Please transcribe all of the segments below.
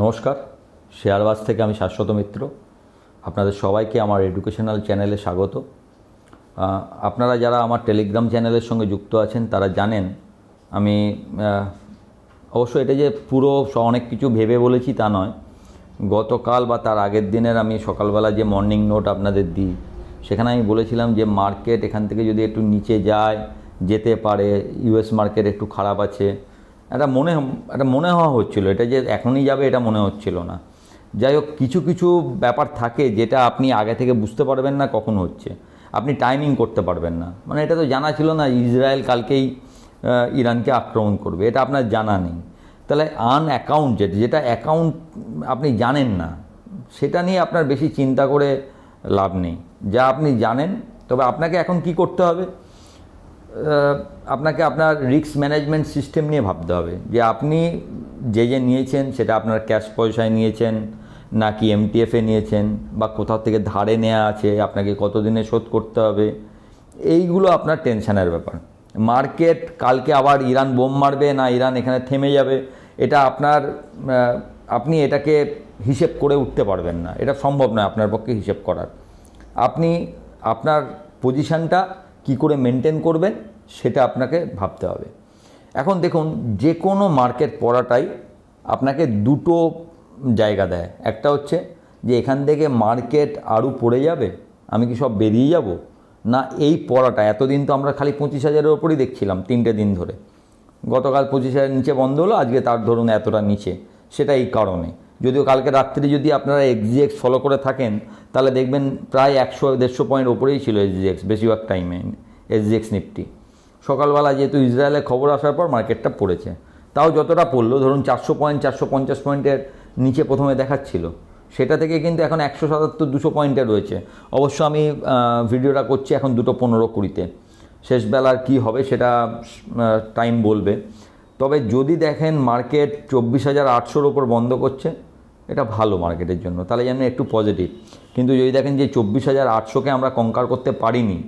নমস্কার, শেয়ারবাজ থেকে আমি শাশ্বত মিত্র। আপনাদের সবাইকে আমার এডুকেশনাল চ্যানেলে স্বাগত। আপনারা যারা আমার টেলিগ্রাম চ্যানেলের সঙ্গে যুক্ত আছেন, তারা জানেন আমি অবশ্য এটা যে পুরো অনেক কিছু ভেবে বলেছি তা নয়। গতকাল বা তার আগের দিনের আমি সকালবেলা যে মর্নিং নোট আপনাদের দিই, সেখানে আমি বলেছিলাম যে মার্কেট এখান থেকে যদি একটু নিচে যায়, যেতে পারে ইউএস মার্কেট একটু খারাপ আছে একটা মনে একটা মনে হওয়া হচ্ছিল, এটা যে এখনই যাবে এটা মনে হচ্ছিল না। যাই হোক, কিছু কিছু ব্যাপার থাকে যেটা আপনি আগে থেকে বুঝতে পারবেন না কখন হচ্ছে। আপনি টাইমিং করতে পারবেন না। মানে এটা তো জানা ছিল না, ইসরায়েল কালকেই ইরানকে আক্রমণ করবে, এটা আপনার জানা নেই। তাহলে আন অ্যাকাউন্ট যেটা যেটা অ্যাকাউন্ট আপনি জানেন না, সেটা নিয়ে আপনার বেশি চিন্তা করে লাভ নেই। যা আপনি জানেন, তবে আপনাকে এখন কি করতে হবে? আপনাকে আপনার রিস্ক ম্যানেজমেন্ট সিস্টেম নিয়ে ভাবতে হবে। যে আপনি যে যে নিয়েছেন, সেটা আপনার ক্যাশ পয়সায় নিয়েছেন, নাকি এমটিএফে নিয়েছেন, বা কোথাও থেকে ধারে নেওয়া আছে, আপনাকে কতদিনে শোধ করতে হবে, এইগুলো আপনার টেনশনের ব্যাপার। মার্কেট কালকে আবার ইরান বোম মারবে, না ইরান এখানে থেমে যাবে, এটা আপনার আপনি এটাকে হিসেব করে উঠতে পারবেন না। এটা সম্ভব নয় আপনার পক্ষে হিসেব করার। আপনি আপনার পজিশানটা কি করে মেনটেন করবেন সেটা আপনাকে ভাবতে হবে। এখন দেখুন যে কোনো মার্কেট পড়াটাই আপনাকে দুটো জায়গা দেয়। একটা হচ্ছে যে এখান থেকে মার্কেট আরও পড়ে যাবে, আমি কি সব বেরিয়ে যাব? না, এই পড়াটা, এতদিন তো আমরা খালি পঁচিশ হাজারের ওপরই দেখছিলাম তিনটে দিন ধরে। গতকাল পঁচিশ হাজার নিচে বন্ধ হলো, আজকে তার ধরুন এতটা নিচে। সেটা এই কারণে। যদিও কালকে রাত্রি যদি আপনারা এক্সজিএক্স ফলো করে থাকেন, তাহলে দেখবেন প্রায় একশো, দেড়শো পয়েন্ট ওপরেই ছিল এক্স বেশিরভাগ টাইমে এক্স নিফটি সকালবেলা যেহেতু ইসরায়েলের খবর আসার পর মার্কেটটা পড়েছে। তাও যতটা পড়ল, ধরুন চারশো পয়েন্ট চারশো পঞ্চাশ পয়েন্টের নিচে প্রথমে দেখাচ্ছিল। সেটা থেকে কিন্তু এখন একশো সাতাত্তর, দুশো পয়েন্টে রয়েছে। অবশ্য আমি ভিডিওটা করছি এখন দুটো পনেরো কুড়িতে। শেষবেলার কি হবে সেটা টাইম বলবে। তবে যদি দেখেন মার্কেট চব্বিশ হাজার আটশোর ওপর বন্ধ করছে এটা ভালো মার্কেটের জন্য, তাহলে যেন একটু পজিটিভ কিন্তু যদি দেখেন যে চব্বিশ হাজার আটশোকে আমরা কঙ্কার করতে পারিনি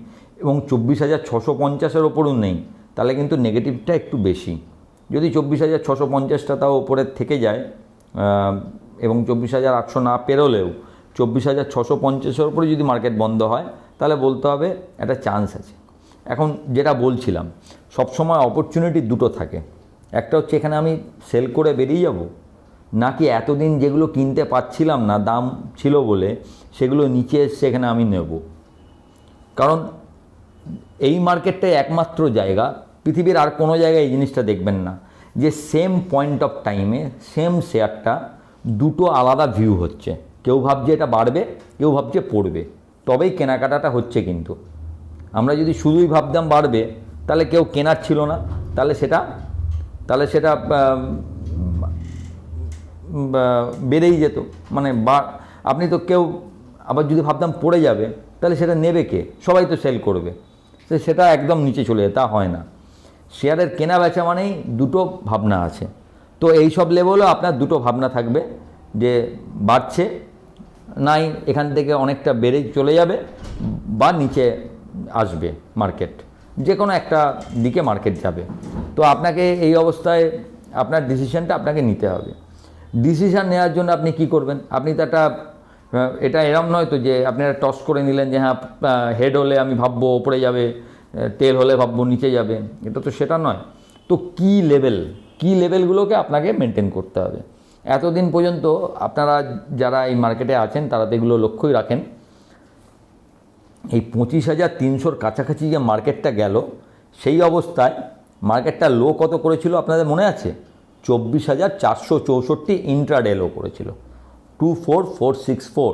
এবং চব্বিশ হাজার ছশো পঞ্চাশের ওপরও নেই, তাহলে কিন্তু নেগেটিভটা একটু বেশি। যদি চব্বিশ হাজার ছশো পঞ্চাশটা তাও ওপরে থেকে যায় এবং চব্বিশ হাজার আটশো না পেরোলেও চব্বিশ হাজার ছশো পঞ্চাশের ওপরে যদি মার্কেট বন্ধ হয়, তাহলে বলতে হবে একটা চান্স আছে। এখন যেটা বলছিলাম, সবসময় অপরচুনিটি দুটো থাকে। একটা হচ্ছে এখানে আমি সেল করে বেরিয়ে যাব নাকি এতদিন যেগুলো কিনতে পাচ্ছিলাম না, দাম ছিল বলে সেগুলো নিচে এসছে এখানে আমি নেব। কারণ এই মার্কেটটাই একমাত্র জায়গা, পৃথিবীর আর কোনো জায়গায় এই জিনিসটা দেখবেন না। যে সেম পয়েন্ট অফ টাইমে সেম শেয়ারটা দুটো আলাদা ভিউ হচ্ছে। কেউ ভাবছে এটা বাড়বে, কেউ ভাবছে পড়বে। তবেই কেনাকাটাটা হচ্ছে কিন্তু। আমরা যদি শুধুই ভাবতাম বাড়বে, তাহলে কেউ কেনার ছিল না। তাহলে সেটা তাহলে সেটা বেড়েই যেত। মানে বা, আপনি তো কেউ আবার যদি ভাবতাম পড়ে যাবে, তাহলে সেটা নেবে কে? সবাই তো সেল করবে। সেটা একদম নিচে চলে যায়, তা হয় না। শেয়ারের কেনা বেচা মানেই দুটো ভাবনা আছে। তো এই সব লেভেলও আপনার দুটো ভাবনা থাকবে যে বাড়ছে, নাই এখান থেকে অনেকটা বেড়ে চলে যাবে বা নিচে আসবে মার্কেট যে কোনো একটা দিকে মার্কেট যাবে। তো আপনাকে এই অবস্থায় আপনার ডিসিশনটা আপনাকে নিতে হবে। ডিসিশন নেওয়ার জন্য আপনি কি করবেন? আপনি তো একটা এটা এরম নয় তো যে আপনি একটা টস করে নিলেন যে হ্যাঁ হেড হলে আমি ভাববো ওপরে যাবে তেল হলে ভাববো, নিচে যাবে। এটা তো সেটা নয়। তো কি লেভেল কি লেভেলগুলোকে আপনাকে মেনটেন করতে হবে? এতদিন পর্যন্ত আপনারা যারা এই মার্কেটে আছেন, তারা তো এগুলো লক্ষ্যই রাখেন। এই পঁচিশ হাজার তিনশোর কাছাকাছি যে মার্কেটটা গেল, সেই অবস্থায় মার্কেটটা লো কত করেছিল আপনাদের মনে আছে? চব্বিশ হাজার চারশো চৌষট্টি ইন্ট্রাডে লো করেছিল two four four six four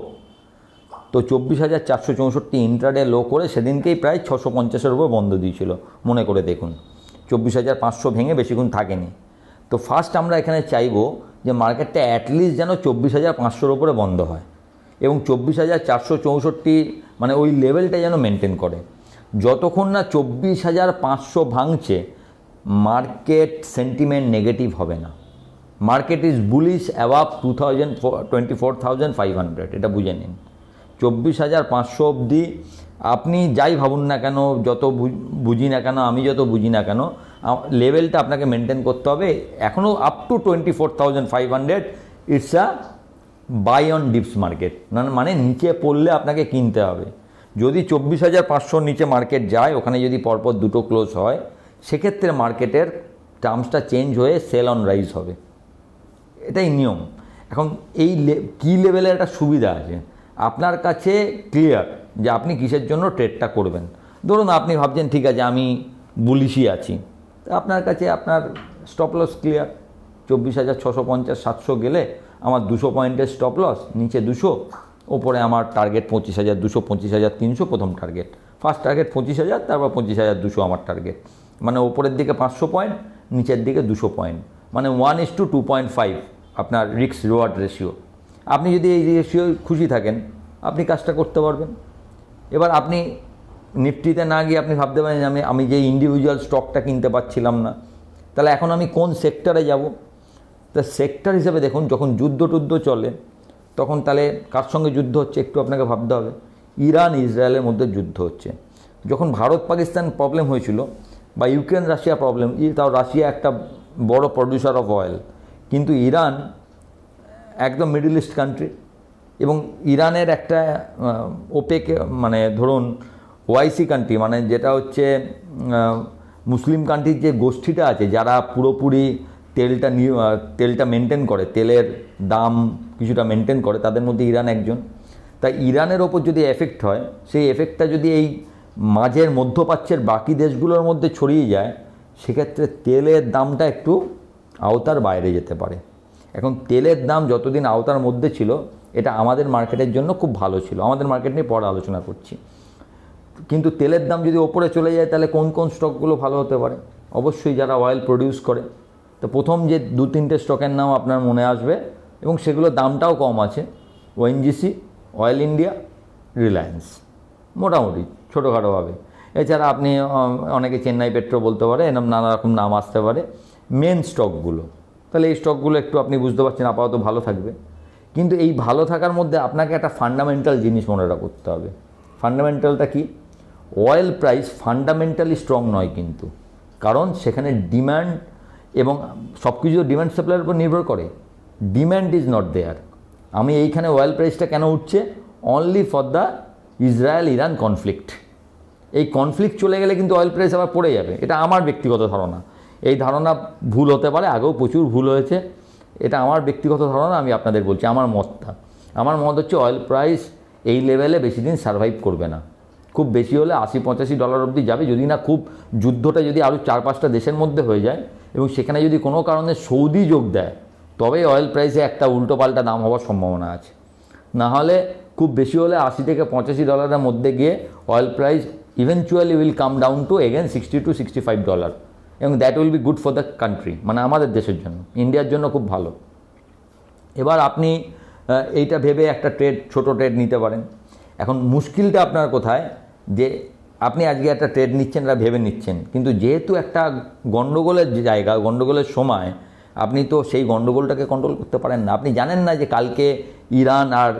তো চব্বিশ হাজার চারশো চৌষট্টি ইন্ট্রাডে লো করে সেদিনকেই প্রায় ছশো পঞ্চাশের উপর বন্ধ দিয়েছিল, মনে করে দেখুন। চব্বিশ হাজার পাঁচশো ভেঙে বেশিক্ষণ থাকেনি। তো ফার্স্ট আমরা এখানে চাইব যে মার্কেটটা অ্যাটলিস্ট যেন চব্বিশ হাজার পাঁচশোর উপরে বন্ধ হয় এবং চব্বিশ হাজার চারশো চৌষট্টি মানে ওই লেভেলটা যেন মেনটেন করে। যতক্ষণ না চব্বিশ হাজার পাঁচশো ভাঙছে মার্কেট সেন্টিমেন্ট নেগেটিভ হবে না। Market is bullish above two thousand twenty four thousand five hundred. এটা বুঝে নিন। চব্বিশ হাজার পাঁচশো অবধি আপনি যাই ভাবুন না কেন, যত বুঝি না কেন, আমি যত বুঝি না কেন লেভেলটা আপনাকে মেনটেন করতে হবে। এখনও up to twenty four thousand five hundred it's a buy on dips market মানে নিচে পড়লে আপনাকে কিনতে হবে। যদি চব্বিশ হাজার পাঁচশোর নিচে মার্কেট যায়, ওখানে যদি পরপর দুটো ক্লোজ হয় সেক্ষেত্রে মার্কেটের টার্মসটা চেঞ্জ হয়ে সেল অন রাইজ হবে। এটাই নিয়ম। এখন এই কী লেভেলের একটা সুবিধা আছে? আপনার কাছে ক্লিয়ার যে আপনি কিসের জন্য ট্রেডটা করবেন। ধরুন আপনি ভাবছেন, ঠিক আছে, আমি বুলিশই আছি। আপনার কাছে আপনার স্টপ লস ক্লিয়ার চব্বিশ হাজার ছশো পঞ্চাশ, সাতশো গেলে আমার দুশো পয়েন্টের স্টপ লস নিচে দুশো, ওপরে আমার টার্গেট পঁচিশ হাজার দুশো, পঁচিশ হাজার তিনশো প্রথম টার্গেট ফার্স্ট টার্গেট পঁচিশ হাজার, তারপর পঁচিশ হাজার দুশো আমার টার্গেট মানে ওপরের দিকে পাঁচশো পয়েন্ট নিচের দিকে দুশো পয়েন্ট মানে one is two two point five আপনার রিক্স রিওয়ার্ড রেশিও আপনি যদি এই রেশিও খুশি থাকেন, আপনি কাজটা করতে পারবেন। এবার আপনি নিফটিতে না গিয়ে আপনি ভাবতে পারেন আমি আমি যে ইন্ডিভিজুয়াল স্টকটা কিনতে পারছিলাম না, তাহলে এখন আমি কোন সেক্টরে যাব? তা সেক্টর হিসেবে দেখুন, যখন যুদ্ধ টুদ্ধ চলে, তখন তাহলে কার সঙ্গে যুদ্ধ হচ্ছে একটু আপনাকে ভাবতে হবে। ইরান ইসরায়েলের মধ্যে যুদ্ধ হচ্ছে। যখন ভারত পাকিস্তান প্রবলেম হয়েছিল বা ইউক্রেন রাশিয়া প্রবলেম তাও রাশিয়া একটা বড় প্রডিউসার অফ অয়েল কিন্তু ইরান একদম মিডল ইস্ট কান্ট্রি এবং ইরানের একটা ওপেক মানে ধরুন ওয়াইসি কান্ট্রি মানে যেটা হচ্ছে মুসলিম কান্ট্রির যে গোষ্ঠীটা আছে, যারা পুরোপুরি তেলটা তেলটা মেনটেন করে, তেলের দাম কিছুটা মেনটেন করে, তাদের মধ্যে ইরান একজন। তাই ইরানের ওপর যদি এফেক্ট হয়, সেই এফেক্টটা যদি এই মাঝের মধ্যপ্রাচ্যের বাকি দেশগুলোর মধ্যে ছড়িয়ে যায়, সেক্ষেত্রে তেলের দামটা একটু আওতার বাইরে যেতে পারে। এখন তেলের দাম যতদিন আওতার মধ্যে ছিল, এটা আমাদের মার্কেটের জন্য খুব ভালো ছিল। আমাদের মার্কেট নিয়ে পরে আলোচনা করছি। কিন্তু তেলের দাম যদি ওপরে চলে যায়, তাহলে কোন কোন স্টকগুলো ভালো হতে পারে? অবশ্যই যারা অয়েল প্রডিউস করে, তো প্রথম যে দু তিনটে স্টকের নাম আপনার মনে আসবে, এবং সেগুলোর দামটাও কম আছে। ওএনজিসি অয়েল ইন্ডিয়া রিলায়েন্স মোটামুটি ছোটোখাটোভাবে এছাড়া আপনি অনেকে চেন্নাই পেট্রো বলতে পারে এরকম নানা রকম নাম আসতে পারে। মেন স্টকগুলো তাহলে এই স্টকগুলো একটু আপনি বুঝতে পারছেন, আপাতত ভালো থাকবে। কিন্তু এই ভালো থাকার মধ্যে আপনাকে একটা ফান্ডামেন্টাল জিনিস মনে করতে হবে। ফান্ডামেন্টালটা কি? অয়েল প্রাইস ফান্ডামেন্টালি স্ট্রং নয় কিন্তু। কারণ সেখানে ডিম্যান্ড এবং সব কিছু ডিম্যান্ড সাপ্লাইয়ের উপর নির্ভর করে। ডিম্যান্ড ইজ নট দেয়ার আমি এইখানে অয়েল প্রাইসটা কেন উঠছে? Only for the Israel Iran conflict এই কনফ্লিক্ট চলে গেলে কিন্তু অয়েল প্রাইস আবার পড়ে যাবে। এটা আমার ব্যক্তিগত ধারণা। এই ধারণা ভুল হতে পারে, আগেও প্রচুর ভুল হয়েছে। এটা আমার ব্যক্তিগত ধারণা, আমি আপনাদের বলছি, আমার মতটা। আমার মত হচ্ছে অয়েল প্রাইস এই লেভেলে বেশি দিন সার্ভাইভ করবে না। খুব বেশি হলে আশি পঁচাশি ডলার অবধি যাবে। যদি না, খুব যুদ্ধটা যদি আরও চার পাঁচটা দেশের মধ্যে হয়ে যায় এবং সেখানে যদি কোনো কারণে সৌদি যোগ দেয় তবে অয়েল প্রাইসে একটা উল্টোপাল্টা দাম হওয়ার সম্ভাবনা আছে। না হলে খুব বেশি হলে আশি থেকে পঁচাশি ডলারের মধ্যে গিয়ে oil price eventually will come down to again sixty two sixty five dollar এবং that will be good for the country মানে আমাদের দেশের জন্য ইন্ডিয়ার জন্য খুব ভালো। এবার আপনি এইটা ভেবে একটা ট্রেড ছোট ট্রেড নিতে পারেন। এখন মুশকিলটা আপনার কোথায়? যে আপনি আজকে একটা ট্রেড নিচ্ছেন, এটা ভেবে নিচ্ছেন। কিন্তু যেহেতু একটা গণ্ডগোলের জায়গা গণ্ডগোলের সময়, আপনি তো সেই গণ্ডগোলটাকে কন্ট্রোল করতে পারেন না। আপনি জানেন না যে কালকে ইরান আর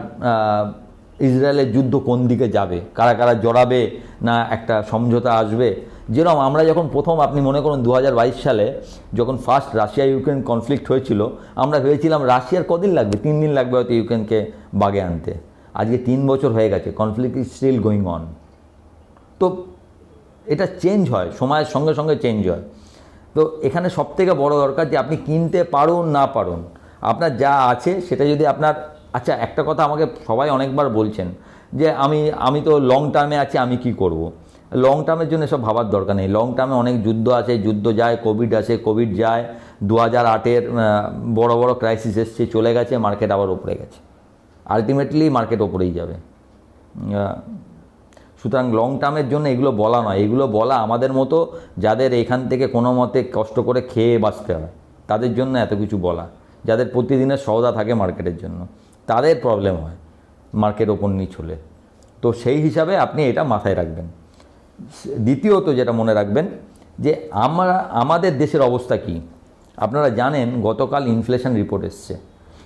ইসরায়েলের যুদ্ধ কোন দিকে যাবে? কারা কারা জড়াবে? না একটা সমঝোতা আসবে? যেরকম আমরা যখন প্রথম আপনি মনে করুন দু হাজার বাইশ সালে যখন ফার্স্ট রাশিয়া ইউক্রেন কনফ্লিক্ট হয়েছিল, আমরা ভেবেছিলাম রাশিয়ার কদিন লাগবে? তিন দিন লাগবে হয়তো ইউক্রেনকে বাগে আনতে। আজকে তিন বছর হয়ে গেছে conflict is still going on তো এটা চেঞ্জ হয়, সময়ের সঙ্গে সঙ্গে চেঞ্জ হয়। তো এখানে সবথেকে বড় দরকার যে আপনি কিনতে পারুন না পারুন। আপনার যা আছে সেটা যদি আপনার আচ্ছা একটা কথা আমাকে সবাই অনেকবার বলছেন যে আমি আমি তো লং টার্মে আছি, আমি কি করব। লং টার্মের জন্য সব ভাবার দরকার নেই। লং টার্মে অনেক যুদ্ধ আছে, যুদ্ধ যায় কোভিড আছে কোভিড যায় দু হাজার আটের বড় বড় ক্রাইসিস এসছে, চলে গেছে মার্কেট আবার ওপরে গেছে। আলটিমেটলি মার্কেট ওপরেই যাবে। সুতরাং লং টার্মের জন্য এগুলো বলা নয়। এগুলো বলা আমাদের মতো যাদের এখান থেকে কোনো মতে কষ্ট করে খেয়ে বাঁচতে হয়, তাদের জন্য এত কিছু বলা, যাদের প্রতিদিনের সওদা থাকে মার্কেটের জন্য। তাদের প্রবলেম হয় মার্কেট ওপর নিচ হলে। তো সেই হিসাবে আপনি এটা মাথায় রাখবেন। দ্বিতীয়ত যেটা মনে রাখবেন, যে আমরা, আমাদের দেশের অবস্থা কি? আপনারা জানেন গতকাল ইনফ্লেশন রিপোর্ট এসছে।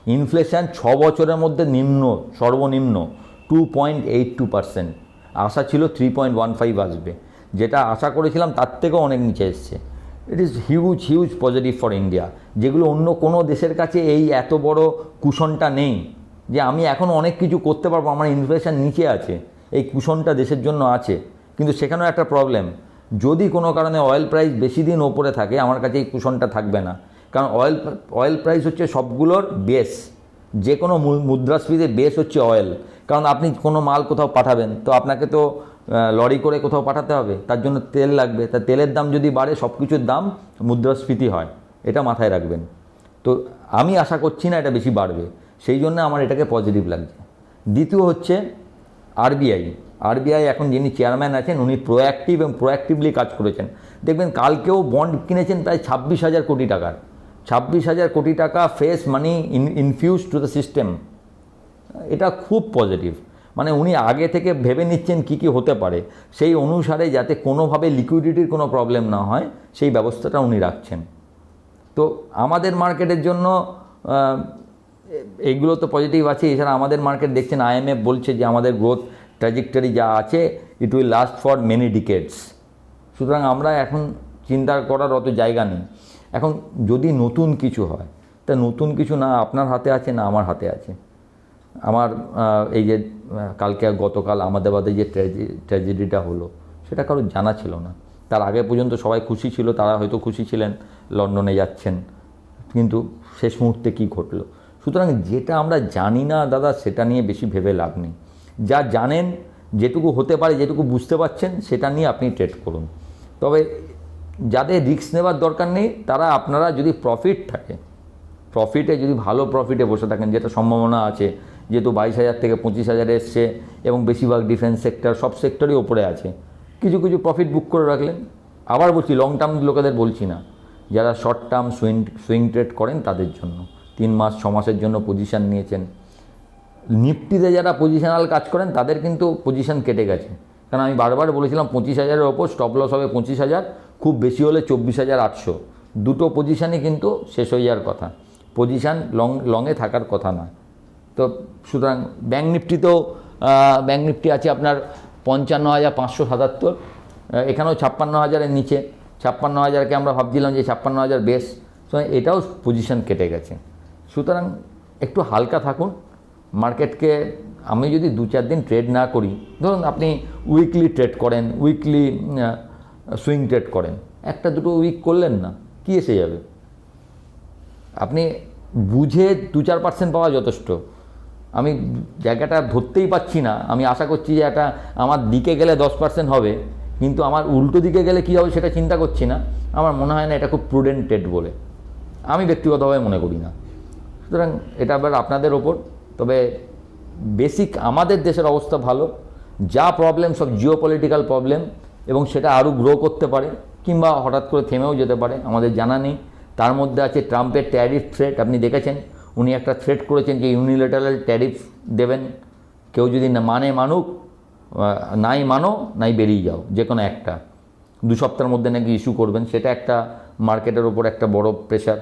ইনফ্লেশন ছ বছরের মধ্যে নিম্ন, সর্বনিম্ন two point eight two percent আশা ছিল থ্রি পয়েন্ট ওয়ান ফাইভ আসবে। যেটা আশা করেছিলাম তার থেকেও অনেক নিচে এসছে। It is huge huge positive for India যেগুলো অন্য কোনো দেশের কাছে এই এত বড় কুশনটা নেই। যে আমি এখন অনেক কিছু করতে পারব, আমার ইনফ্লেশন নিচে আছে, এই কুশনটা দেশের জন্য আছে। কিন্তু সেখানেও একটা প্রবলেম যদি কোনো কারণে অয়েল প্রাইস বেশি দিন ওপরে থাকে, আমার কাছে এই কুশনটা থাকবে না। কারণ অয়েল অয়েল প্রাইস হচ্ছে সবগুলোর বেস যে কোনো মুদ্রাস্ফীতির বেস হচ্ছে অয়েল কারণ আপনি কোনো মাল কোথাও পাঠাবেন, তো আপনাকে তো লরি করে কোথাও পাঠাতে হবে, তার জন্য তেল লাগবে। তা তেলের দাম যদি বাড়ে সব কিছুর দাম মুদ্রাস্ফীতি হয়, এটা মাথায় রাখবেন। তো আমি আশা করছি না এটা বেশি বাড়বে। সেই জন্য আমার এটাকে পজিটিভ লাগছে। দ্বিতীয় হচ্ছে আরবিআই আরবিআই এখন যিনি চেয়ারম্যান আছেন, উনি প্রোঅ্যাক্টিভ এবং প্রোঅ্যাক্টিভলি কাজ করেছেন। দেখবেন, কালকেও বন্ড কিনেছেন প্রায় ছাব্বিশ হাজার কোটি টাকার। ছাব্বিশ হাজার কোটি টাকা fresh money infuse to the system এটা খুব পজিটিভ মানে উনি আগে থেকে ভেবে নিচ্ছেন কি কি হতে পারে। সেই অনুসারে যাতে কোনোভাবে লিকুইডিটির কোনো প্রবলেম না হয়, সেই ব্যবস্থাটা উনি রাখছেন। তো আমাদের মার্কেটের জন্য এইগুলো তো পজিটিভ আছে। এছাড়া আমাদের মার্কেট দেখছেন আইএমএফ বলছে যে আমাদের গ্রোথ ট্র্যাজেক্টরি যা আছে it will last for many decades সুতরাং আমরা এখন চিন্তা করার অত জায়গা নেই। এখন যদি নতুন কিছু হয়, তা নতুন কিছু না আপনার হাতে আছে, না আমার হাতে আছে। আমার এই যে কালকে গতকাল আমাদাবাদে যে ট্র্যাজেডিটা হলো, সেটা কারোর জানা ছিল না। তার আগে পর্যন্ত সবাই খুশি ছিল, তারা হয়তো খুশি ছিলেন, লন্ডনে যাচ্ছেন। কিন্তু শেষ মুহূর্তে কী ঘটলো? সুতরাং যেটা আমরা জানি না, দাদা, সেটা নিয়ে বেশি ভেবে লাভ নেই। যা জানেন, যেটুকু হতে পারে, যেটুকু বুঝতে পারছেন, সেটা নিয়ে আপনি ট্রেড করুন। তবে যাদের রিস্ক নেওয়ার দরকার নেই, তারা আপনারা যদি প্রফিট থাকে প্রফিটে যদি ভালো প্রফিটে বসে থাকেন, যেটা সম্ভাবনা আছে যেহেতু বাইশ হাজার থেকে পঁচিশ হাজার এসছে এবং বেশিরভাগ ডিফেন্স সেক্টর সব সেক্টরই ওপরে আছে, কিছু কিছু প্রফিট বুক করে রাখলেন। আবার বলছি লং টার্ম লোকেদের বলছি না, যারা short term swing swing trade করেন তাদের জন্য। তিন মাস, ছ মাসের জন্য পজিশান নিয়েছেন। নিফটিতে যারা পজিশনাল কাজ করেন, তাদের কিন্তু পজিশান কেটে গেছে। কারণ আমি বারবার বলেছিলাম, পঁচিশ হাজারের ওপর স্টপ লস হবে পঁচিশ হাজার, খুব বেশি হলে চব্বিশ হাজার আটশো। দুটো পজিশানই কিন্তু শেষ হয়ে যাওয়ার কথা। পজিশান লং লংয়ে থাকার কথা নয়। তো সুতরাং ব্যাঙ্ক নিফটিতেও ব্যাঙ্ক নিফটি আছে আপনার পঞ্চান্ন হাজার পাঁচশো সাতাত্তর এখানেও ছাপ্পান্ন হাজারের নিচে। ছাপ্পান্ন হাজারকে আমরা ভাবছিলাম যে ছাপ্পান্ন হাজার বেশ। এটাও পজিশন কেটে গেছে। সুতরাং একটু হালকা থাকুন। মার্কেটকে আমি যদি দু চার দিন ট্রেড না করি, ধরুন আপনি উইকলি ট্রেড করেন, উইকলি সুইং ট্রেড করেন, একটা দুটো উইক করলেন না, কি এসে যাবে? আপনি বুঝে দু চার পার্সেন্ট পাওয়া যথেষ্ট। আমি জায়গাটা ধরতেই পাচ্ছি না। আমি আশা করছি যে এটা আমার দিকে গেলে দশ পার্সেন্ট হবে, কিন্তু আমার উল্টো দিকে গেলে কী হবে সেটা চিন্তা করছি না। আমার মনে হয় না এটা খুব প্রুডেন্ট ট্রেড বলে। আমি ব্যক্তিগতভাবে মনে করি না। সুতরাং এটা আবার আপনাদের ওপর। তবে বেসিক আমাদের দেশের অবস্থা ভালো, যা প্রবলেম সব জিও পলিটিক্যাল প্রবলেম এবং সেটা আরও গ্রো করতে পারে, কিংবা হঠাৎ করে থেমেও যেতে পারে, আমাদের জানা নেই। তার মধ্যে আছে ট্রাম্পের ট্যারিফ থ্রেট আপনি দেখেছেন? উনি একটা থ্রেট করেছেন যে ইউনিলেটারাল ট্যারিফ দেবেন। কেউ যদি না মানে মানুক নাই মানো, নাই বেরিয়ে যাও, যে কোনো একটা। দু সপ্তাহের মধ্যে নাকি ইস্যু করবেন, সেটা একটা মার্কেটের ওপর একটা বড় প্রেশার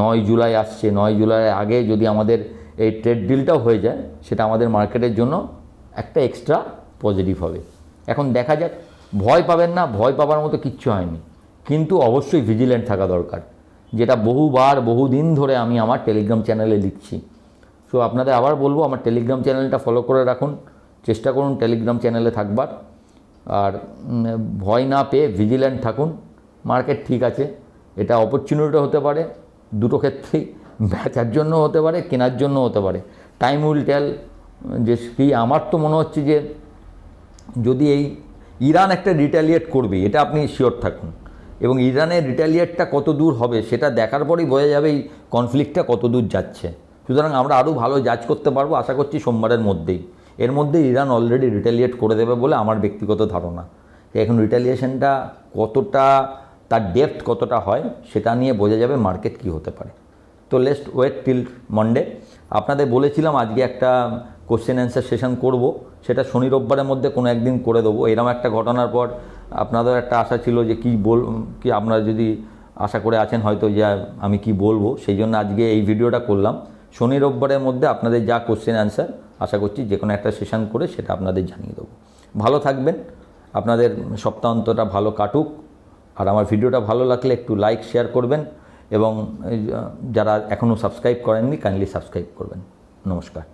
নয় জুলাই আসছে, নয় জুলাই আগে যদি আমাদের এই ট্রেড ডিলটাও হয়ে যায়, সেটা আমাদের মার্কেটের জন্য একটা এক্সট্রা পজিটিভ হবে। এখন দেখা যাক, ভয় পাবেন না, ভয় পাবার মতো কিচ্ছু হয়নি। কিন্তু অবশ্যই ভিজিল্যান্ট থাকা দরকার, যেটা বহুবার, বহুদিন ধরে আমি আমার টেলিগ্রাম চ্যানেলে লিখছি। সো আপনাদের আবার বলব, আমার টেলিগ্রাম চ্যানেলটা ফলো করে রাখুন, চেষ্টা করুন টেলিগ্রাম চ্যানেলে থাকবার। আর ভয় না পেয়ে ভিজিল্যান্ট থাকুন মার্কেট ঠিক আছে, এটা অপরচুনিটি হতে পারে। দুটো ক্ষেত্রেই বেচার জন্য হতে পারে, কেনার জন্য হতে পারে। টাইম উইল টেল যে কি আমার তো মনে হচ্ছে যে যদি এই ইরান একটা রিটালিয়েট করবে, এটা আপনি শিওর থাকুন। এবং ইরানের রিটালিয়েটটা কত দূর হবে, সেটা দেখার পরেই বোঝা যাবে এই কনফ্লিক্টটা কত দূর যাচ্ছে। সুতরাং আমরা আরও ভালো জাজ করতে পারব, আশা করছি সোমবারের মধ্যেই। এর মধ্যে ইরান অলরেডি রিটালিয়েট করে দেবে বলে আমার ব্যক্তিগত ধারণা। এখন রিটালিয়েশনটা কতটা তার ডেপথ কতটা হয় সেটা নিয়ে বোঝা যাবে মার্কেট কী হতে পারে। তো লেস্ট ওয়েট টিল মন্ডে আপনাদের বলেছিলাম আজকে একটা কোশ্চেন অ্যান্সার সেশন করব, সেটা শনি রোববারের মধ্যে কোনো একদিন করে দেবো। এরকম একটা ঘটনার পর আপনাদের একটা আশা ছিল যে কি বল, কি আপনারা যদি আশা করে আছেন হয়তো যে আমি কি বলব, সেই জন্য আজকে এই ভিডিওটা করলাম। শনি রোববারের মধ্যে আপনাদের যা কোশ্চেন অ্যান্সার আশা করছি যে কোনো একটা সেশন করে সেটা আপনাদের জানিয়ে দেবো। ভালো থাকবেন। আপনাদের সপ্তাহান্তটা ভালো কাটুক। আর আমার ভিডিওটা ভালো লাগলে একটু লাইক শেয়ার করবেন এবং যারা এখনও সাবস্ক্রাইব করেননি কাইন্ডলি সাবস্ক্রাইব করবেন। নমস্কার।